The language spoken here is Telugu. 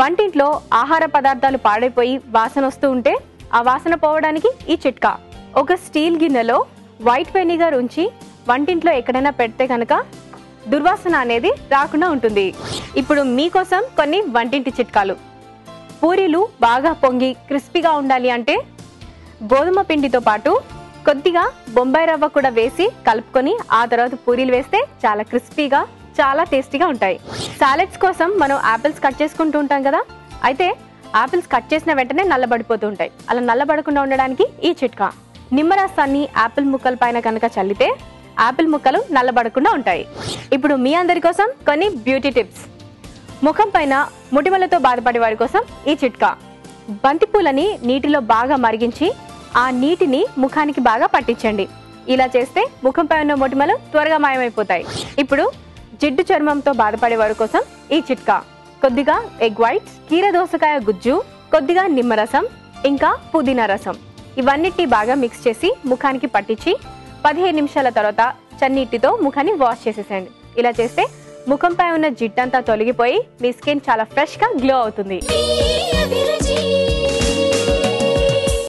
వంటింట్లో ఆహార పదార్థాలు పాడైపోయి వాసన వస్తూ ఉంటే ఆ వాసన పోవడానికి ఈ చిట్కా. ఒక స్టీల్ గిన్నెలో వైట్ వెనిగర్ ఉంచి వంటింట్లో ఎక్కడైనా పెడితే కనుక దుర్వాసన అనేది రాకుండా ఉంటుంది. ఇప్పుడు మీకోసం కొన్ని వంటింటి చిట్కాలు. పూరీలు బాగా పొంగి క్రిస్పీగా ఉండాలి అంటే గోధుమ పిండితో పాటు కొద్దిగా బొంబాయి రవ్వ కూడా వేసి కలుపుకొని ఆ తర్వాత పూరీలు వేస్తే చాలా క్రిస్పీగా చాలా టేస్టీగా ఉంటాయి. సాలెడ్స్ కోసం మనం ఆపిల్స్ కట్ చేసుకుంటూ ఉంటాం కదా? అయితే ఆపిల్స్ కట్ చేసిన వెంటనే నల్లబడిపోతూ ఉంటాయి. అలా నల్లబడకుండా ఉండడానికి ఈ చిట్కా. నిమ్మరసాన్ని ఆపిల్ ముక్కల పైన కనుక చల్లితే ఆపిల్ ముక్కలు నల్లబడకుండా ఉంటాయి. ఇప్పుడు మీ అందరి కోసం కొన్ని బ్యూటీ టిప్స్ ముఖం పైన ముటిమలతో బాధపడే వారి కోసం ఈ చిట్కా. బంతిపూలని నీటిలో బాగా మరిగించి ఆ నీటిని ముఖానికి బాగా పట్టించండి. ఇలా చేస్తే ముఖంపై ఉన్న మొటిమలు త్వరగా మాయమైపోతాయి. ఇప్పుడు జిడ్డు చర్మంతో బాధపడే వారి కోసం ఈ చిట్కా. కొద్దిగా ఎగ్ వైట్స్ కీర దోసకాయ గుజ్జు కొద్దిగా నిమ్మరసం ఇంకా పుదీనా రసం. ఇవన్నిటిని బాగా మిక్స్ చేసి ముఖానికి పట్టించి పదిహేను నిమిషాల తర్వాత చన్నీటితో ముఖాన్ని వాష్ చేసేసేయండి. ఇలా చేస్తే ముఖంపై ఉన్న జిడ్డంతా తొలగిపోయి మీ స్కిన్ చాలా ఫ్రెష్గా గ్లో అవుతుంది.